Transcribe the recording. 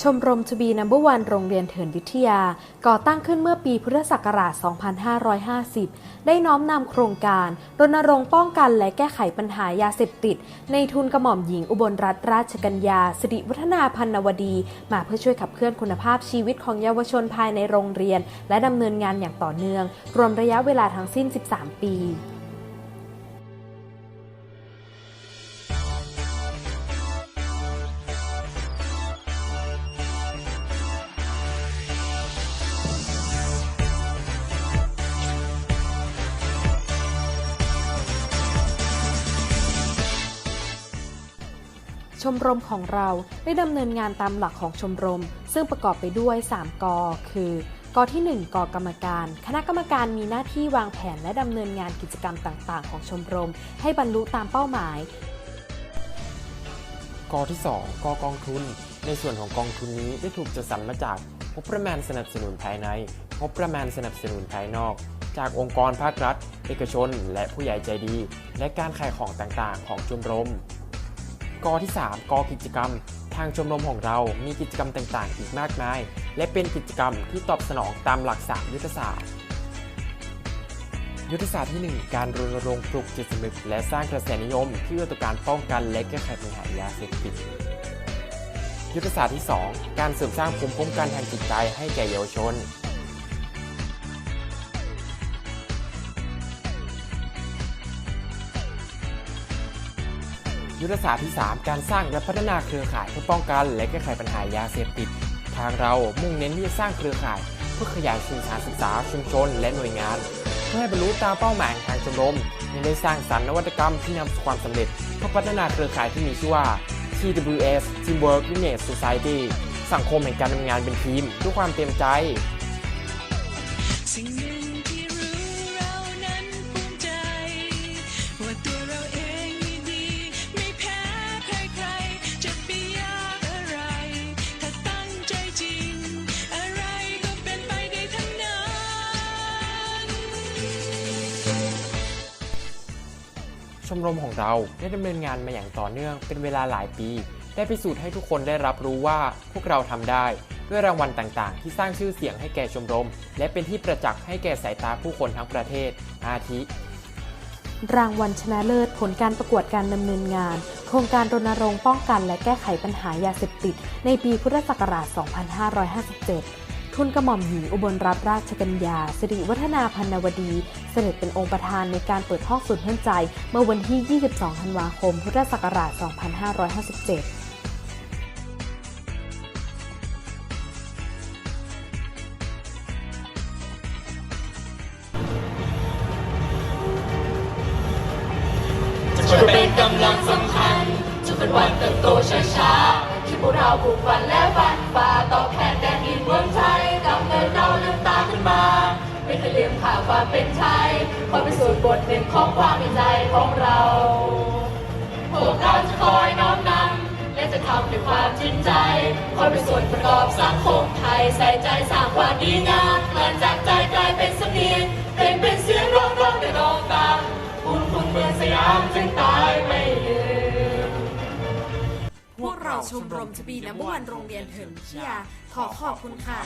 ชมรมทูบีนัมเบอร์วันโรงเรียนเถินวิทยา ก่อตั้งขึ้นเมื่อปีพุทธศักราช 2550 ได้น้อมนำโครงการ รณรงค์ป้องกันและแก้ไขปัญหายาเสพติด ในทุนกระหม่อมหญิงอุบลรัตนราชกัญญา สิริวัฒนาพันนวดี มาเพื่อช่วยขับเคลื่อนคุณภาพชีวิตของเยาวชนภายในโรงเรียน และดำเนินงานอย่างต่อเนื่อง รวมระยะเวลาทั้งสิ้น 13 ปี ชมรมของเราได้ดำเนินงานตามหลักของชมรม ซึ่งประกอบไปด้วย 3 ก คือกที่ 1 กกรรมการ คณะกรรมการมีหน้าที่วางแผนและดำเนินงานกิจกรรมต่างๆ ของชมรม ให้บรรลุตามเป้าหมาย กที่ 2 กกองทุน ในส่วนของกองทุนนี้ได้ถูกจัดสรรมาจากงบประมาณสนับสนุนภายในงบประมาณสนับสนุนภายนอก จากองค์กรภาครัฐ เอกชน และผู้ใหญ่ใจดี และการขายของต่างๆ ของชมรม กอที่ 3 กอกิจกรรม ทางชมรมของเรามีกิจกรรมต่างๆ อีกมากมาย และเป็นกิจกรรมที่ตอบสนองตามหลักสามยุทธศาสตร์ ยุทธศาสตร์ที่ 1 การรณรงค์ปลุกจิตสำนึกและสร้างกระแสนิยมเอื้อต่อการป้องกันและแก้ไขปัญหายาเสพติดยุทธศาสตร์ที่ 2 การเสริมสร้างภูมิคุ้มกันทางจิตใจให้แก่เยาวชน ยุทธศาสตร์ที่ 3 การสร้างและพัฒนาเครือข่ายเพื่อป้องกัน และแก้ไขปัญหายาเสพติด ทางเรามุ่งเน้นที่จะสร้างเครือข่าย เพื่อขยายสื่อสารศึกษาชุมชน และหน่วยงาน เพื่อให้บรรลุตามเป้าหมายทางชมรมยังได้สร้างสรรค์นวัตกรรมที่นำสู่ความสำเร็จเพื่อพัฒนาเครือข่ายที่มีชื่อว่า TWS Teamwork Business Society สังคมแห่งการทำงานเป็นทีมด้วยความเต็มใจ ชมรมของเราได้ดำเนินงานมาอย่างต่อเนื่องเป็นเวลาหลายปี ได้พิสูจน์ให้ทุกคนได้รับรู้ว่าพวกเราทำได้ ด้วยรางวัลต่างๆ ที่สร้างชื่อเสียงให้แก่ชมรม และเป็นที่ประจักษ์ให้แก่สายตาผู้คนทั้งประเทศ อาทิ รางวัลชนะเลิศผลการประกวดการดำเนินงาน โครงการรณรงค์ป้องกันและแก้ไขปัญหายาเสพติด ในปีพุทธศักราช 2557 ทุนกระหม่อมหญิงอุบลรัตนราชกัญญาสิริวัฒนาพันนวดี เสด็จเป็นองค์ประธานในการเปิดห้องสุดเพื่อนใจ เมื่อวันที่ 22 ธันวาคม พุทธศักราช 2557จะเป็นกำลังสำคัญ จะเป็นวันเติบโตช้าๆที่พวกเราผูกพันและฟันฝ่าตอบแทนแดนดินเมืองไทย มาไม่เคยลืมข่าวความเป็นไทยคอยเป็นส่วนบทหนึ่งของความเป็นใจของเราพวกเราจะคอยน้อมนำและจะทำด้วยความจริงใจคอยเป็นส่วนประกอบสังคมไทยใส่ใจสร้างความดีงามกลั่นจากใจกลายเป็นสำเนียงเพลงเป็นเสียงร้องร้องได้ร้องตามคุณคุณเมืองสยามจึงตายไม่ลืมพวกเราชมรมทบีนับวันโรงเรียนเถินวิทยาขอขอบคุณค่ะ